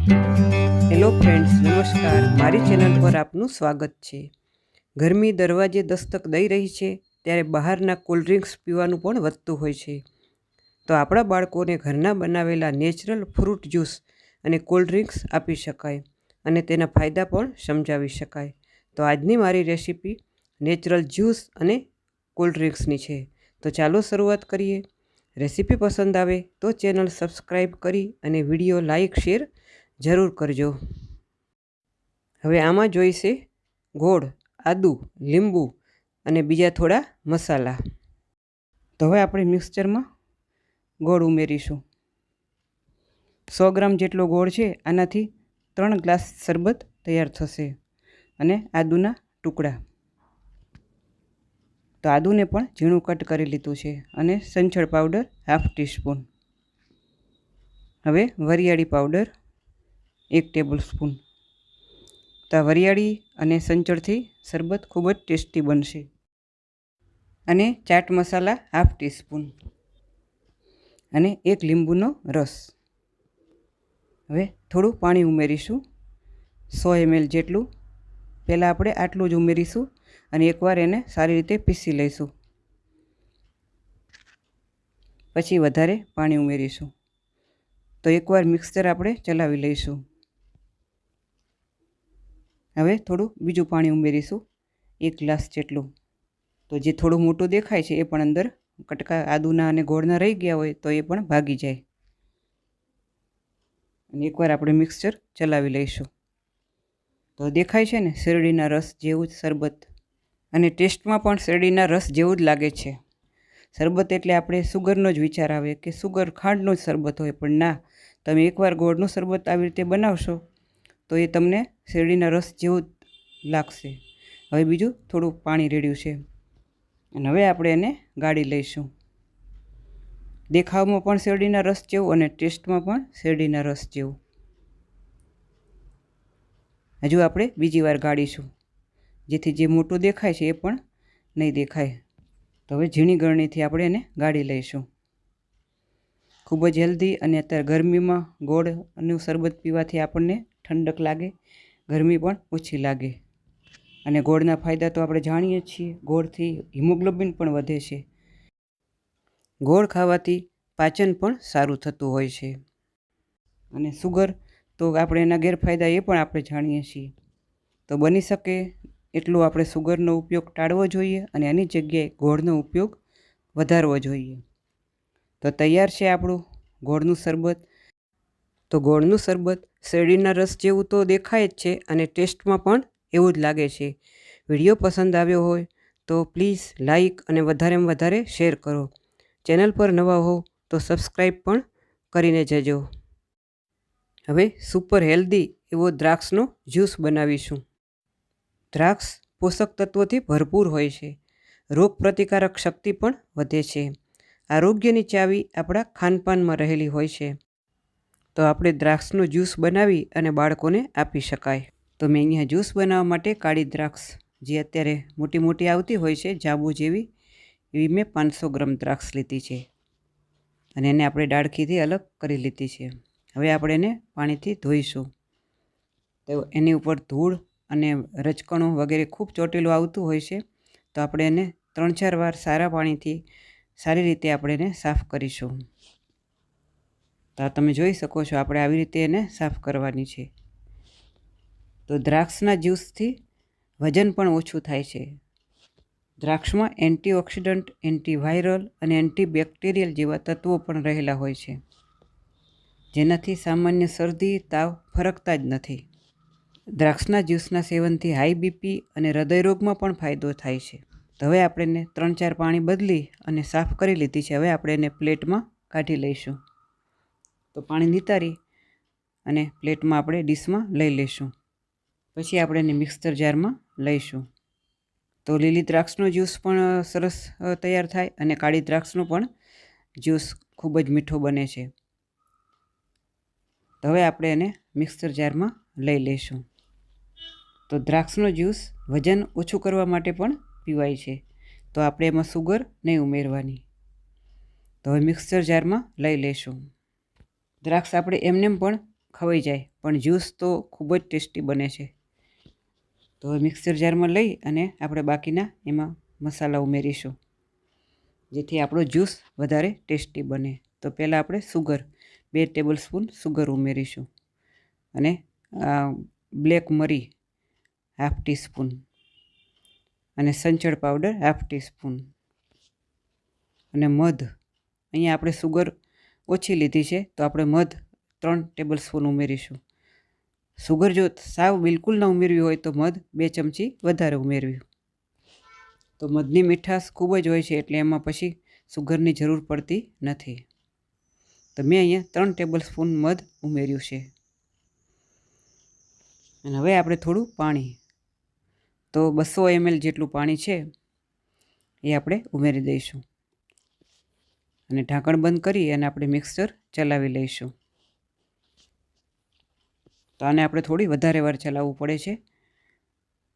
Hello friends, નમસ્કાર. મારી channel પર આપનું સ્વાગત છે. ગરમી દરવાજે દસ્તક દઈ રહી છે, ત્યારે બહારના કોલ્ડ્રિંક્સ પીવાનું પણ વધતું હોય છે. તો આપણા બાળકોને ઘરના બનાવેલા નેચરલ ફ્રૂટ જ્યુસ અને કોલ્ડ્રિંક્સ આપી શકાય અને તેના ફાયદા પણ સમજાવી શકાય. તો આજની મારી રેસીપી નેચરલ જ્યુસ અને કોલ્ડ્રિંક્સની છે. તો ચાલો શરૂઆત કરીએ. રેસીપી પસંદ આવે તો ચેનલ સબસ્ક્રાઈબ કરી અને વીડિયો લાઇક શેર જરૂર કરજો. હવે આમાં જોઈશે ગોળ, આદુ, લીંબુ અને બીજા થોડા મસાલા. તો હવે આપણે મિક્સચરમાં ગોળ ઉમેરીશું. સો ગ્રામ જેટલો ગોળ છે, આનાથી ત્રણ ગ્લાસ શરબત તૈયાર થશે અને આદુના ટુકડા. તો આદુને પણ ઝીણું કટ કરી લીધું છે અને સંચળ પાવડર હાફ ટીસ્પૂન. હવે વરિયાળી પાવડર એક ટેબલ સ્પૂન તો વરિયાળી અને સંચળથી શરબત ખૂબ જ ટેસ્ટી બનશે. અને ચાટ મસાલા હાફ ટીસ્પૂન. અને એક લીંબુનો રસ. હવે થોડું પાણી ઉમેરીશું. સો એમએલ જેટલું. પહેલાં આપણે આટલું જ ઉમેરીશું અને એકવાર એને સારી રીતે પીસી લઈશું. પછી વધારે પાણી ઉમેરીશું. તો એકવાર મિક્સર આપણે ચલાવી લઈશું. હવે થોડું બીજું પાણી ઉમેરીશું, એક ગ્લાસ જેટલું. તો જે થોડું મોટું દેખાય છે એ પણ અંદર કટકા આદુના અને ગોળના રહી ગયા હોય તો એ પણ ભાગી જાય. અને એકવાર આપણે મિક્સચર ચલાવી લઈશું. તો દેખાય છે ને શેરડીના રસ જેવું જ શરબત. અને ટેસ્ટમાં પણ શેરડીના રસ જેવું જ લાગે છે. શરબત એટલે આપણે સુગરનો જ વિચાર આવે કે સુગર ખાંડનો જ શરબત હોય, પણ ના, તમે એકવાર ગોળનું શરબત આવી રીતે બનાવશો તો એ તમને શેરડીના રસ જેવું જ લાગશે. હવે બીજું થોડું પાણી રેડ્યું છે. અને હવે આપણે એને ગાળી લઈશું. દેખાવમાં પણ શેરડીના રસ જેવું અને ટેસ્ટમાં પણ શેરડીના રસ જેવું. હજુ આપણે બીજી વાર ગાળીશું. જેથી જે મોટું દેખાય છે એ પણ નહીં દેખાય. તો હવે ઝીણી ગરણીથી આપણે એને ગાળી લઈશું. ખૂબ જ હેલ્ધી અને અત્યારે ગરમીમાં ગોળનું શરબત પીવાથી આપણને ઠંડક લાગે ગરમી પણ ઓછી લાગે. અને ગોળના ફાયદા તો આપણે જાણીએ છીએ. ગોળથી હિમોગ્લોબિન પણ વધે છે. ગોળ ખાવાથી પાચન પણ સારું થતું હોય છે. અને સુગર તો આપણે એના ગેરફાયદા એ પણ આપણે જાણીએ છીએ. તો બની શકે એટલું આપણે સુગરનો ઉપયોગ ટાળવો જોઈએ અને એની જગ્યાએ ગોળનો ઉપયોગ વધારવો જોઈએ. તો તૈયાર છે આપણું ગોળનું શરબત? તો ગોળનું શરબત શેરડીના રસ જેવું તો દેખાય જ છે અને ટેસ્ટમાં પણ એવું જ લાગે છે. વીડિયો પસંદ આવ્યો હોય તો પ્લીઝ લાઈક અને વધારેમાં વધારે શેર કરો. ચેનલ પર નવા હો તો સબસ્ક્રાઈબ પણ કરીને જજો. હવે સુપર હેલ્ધી એવો દ્રાક્ષનો જ્યુસ બનાવીશું. દ્રાક્ષ પોષક તત્વોથી ભરપૂર હોય છે. રોગ પ્રતિકારક શક્તિ પણ વધે છે. આરોગ્યની ચાવી આપણા ખાનપાનમાં રહેલી હોય છે. તો આપણે દ્રાક્ષનો જ્યુસ બનાવી અને બાળકોને આપી શકાય. તો મેં અહીંયા જ્યુસ બનાવવા માટે કાળી દ્રાક્ષ, જે અત્યારે મોટી મોટી આવતી હોય છે, જાંબુ જેવી, એવી મેં પાંચસો ગ્રામ દ્રાક્ષ લીધી છે. અને એને આપણે ડાળખીથી અલગ કરી લીધી છે. હવે આપણે એને પાણીથી ધોઈશું. તો એની ઉપર ધૂળ અને રજકણો વગેરે ખૂબ ચોટેલું આવતું હોય છે, તો આપણે એને ત્રણ ચાર વાર સારા પાણીથી સારી રીતે આપણે એને સાફ કરીશું. તો તમે જોઈ શકો છો, આપણે આવી રીતે એને સાફ કરવાની છે. તો દ્રાક્ષના જ્યુસથી વજન પણ ઓછું થાય છે. દ્રાક્ષમાં એન્ટીઓક્સિડન્ટ, એન્ટીવાયરલ અને એન્ટીબેક્ટેરિયલ જેવા તત્વો પણ રહેલા હોય છે, જેનાથી સામાન્ય શરદી, તાવ ફરકતા જ નથી. દ્રાક્ષના જ્યુસના સેવનથી હાઈ બીપી અને હૃદયરોગમાં પણ ફાયદો થાય છે. તો હવે આપણે એને ત્રણ ચાર પાણી બદલી અને સાફ કરી લીધી છે. હવે આપણે એને પ્લેટમાં કાઢી લઈશું. તો પાણી નિતારી અને પ્લેટમાં આપણે ડીશમાં લઈ લઈશું. પછી આપણે એને મિક્સર જારમાં લઈશું. તો લીલી દ્રાક્ષનો જ્યુસ પણ સરસ તૈયાર થાય અને કાળી દ્રાક્ષનો પણ જ્યુસ ખૂબ જ મીઠો બને છે. તો હવે આપણે એને મિક્સર જારમાં લઈ લઈશું. તો દ્રાક્ષનો જ્યુસ વજન ઓછું કરવા માટે પણ પીવાય છે. તો આપણે એમાં સુગર નહીં ઉમેરવાની. તો હવે મિક્સર જારમાં લઈ લઈશું. દ્રાક્ષ આપણે એમનેમ પણ ખવાઈ જાય, પણ જ્યુસ તો ખૂબ જ ટેસ્ટી બને છે. તો મિક્સર જારમાં લઈ અને આપણે બાકીના એમાં મસાલા ઉમેરીશું, જેથી આપણો જ્યુસ વધારે ટેસ્ટી બને. તો પહેલાં આપણે સુગર, બે ટેબલ સ્પૂન સુગર ઉમેરીશું અને બ્લેક મરી હાફ ટીસ્પૂન અને સંચળ પાવડર હાફ ટીસ્પૂન અને મધ. અહીંયા આપણે સુગર ઓછી લીધી છે, તો આપણે મધ ત્રણ ટેબલ સ્પૂન ઉમેરીશું. સુગર જો સાવ બિલકુલ ન ઉમેરવી હોય, તો મધ બે ચમચી વધારે ઉમેરવી. તો મધની મીઠાશ ખૂબ જ હોય છે, એટલે એમાં પછી સુગરની જરૂર પડતી નથી. તો મેં અહીંયા ત્રણ ટેબલ સ્પૂન મધ ઉમેર્યું છે. અને હવે આપણે થોડું પાણી. તો બસો એમએલ જેટલું પાણી છે, એ આપણે ઉમેરી દઈશું. અને ઢાંકણ બંધ કરી અને આપણે મિક્સર ચલાવી લઈશું. તો આને આપણે થોડી વધારે વાર ચલાવવું પડે છે.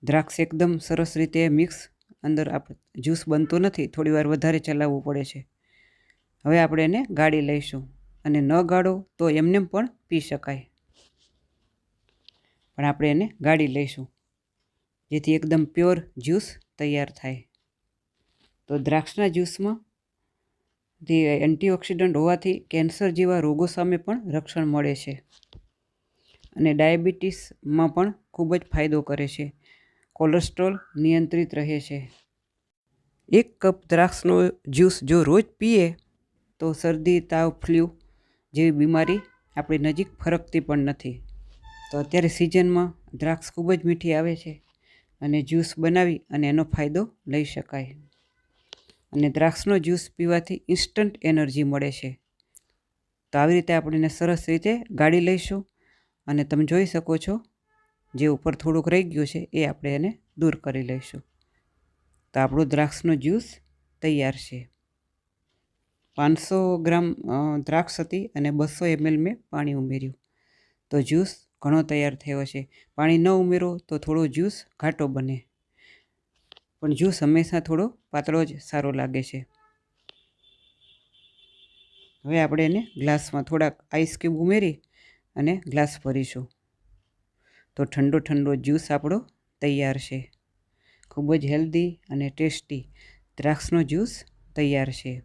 દ્રાક્ષ એકદમ સરસ રીતે મિક્સ અંદર આપણે જ્યુસ બનતો નથી, થોડી વાર વધારે ચલાવવું પડે છે. હવે આપણે એને ગાળી લઈશું અને ન ગાળો તો એમને પણ પી શકાય. પણ આપણે એને ગાળી લઈશું, જેથી એકદમ પ્યોર જ્યુસ તૈયાર થાય. તો દ્રાક્ષના જ્યુસમાં જે એન્ટીઓક્સિડન્ટ હોવાથી કેન્સર જેવા રોગો સામે પણ રક્ષણ મળે છે. અને ડાયાબિટીસમાં પણ ખૂબ જ ફાયદો કરે છે. કોલેસ્ટ્રોલ નિયંત્રિત રહે છે. એક કપ દ્રાક્ષનો જ્યુસ જો રોજ પીએ, તો શરદી, તાવ, ફ્લૂ જેવી બીમારી આપણી નજીક ફરકતી પણ નથી. તો અત્યારે સિઝનમાં દ્રાક્ષ ખૂબ જ મીઠી આવે છે અને જ્યુસ બનાવી અને એનો ફાયદો લઈ શકાય. અને દ્રાક્ષનો જ્યુસ પીવાથી ઇન્સ્ટન્ટ એનર્જી મળે છે. તો આવી રીતે આપણે એને સરસ રીતે ગાળી લઈશું અને તમે જોઈ શકો છો, જે ઉપર થોડુંક રહી ગયું છે એ આપણે એને દૂર કરી લઈશું. તો આપણું દ્રાક્ષનો જ્યુસ તૈયાર છે. પાંચસો ગ્રામ દ્રાક્ષ હતી અને બસો એમએલ મેં પાણી ઉમેર્યું. તો જ્યુસ ઘણો તૈયાર થયો છે. પાણી ન ઉમેરો તો થોડો જ્યુસ ઘાટો બને. પણ જ્યુસ હંમેશા થોડો પાતળો જ સારો લાગે છે. હવે આપણે એને ગ્લાસમાં થોડાક આઈસ ક્યુબ ઉમેરી અને ગ્લાસ ભરીશું. તો ઠંડો ઠંડો જ્યુસ આપણો તૈયાર છે. ખૂબ જ હેલ્ધી અને ટેસ્ટી દ્રાક્ષનો જ્યુસ તૈયાર છે.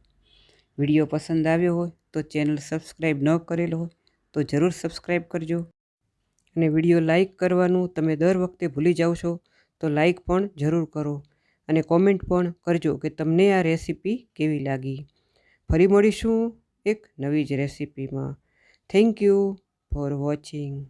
વીડિયો પસંદ આવ્યો હોય તો ચેનલ સબસ્ક્રાઈબ ન કરેલો હોય તો જરૂર સબસ્ક્રાઈબ કરજો. અને વીડિયો લાઈક કરવાનું તમે દર વખતે ભૂલી જાઓ છો તો લાઈક પણ જરૂર કરો. અને કોમેન્ટ પણ કરજો કે તમને આ રેસીપી કેવી લાગી. ફરી મળીશું એક નવી જ રેસીપીમાં. Thank you for watching.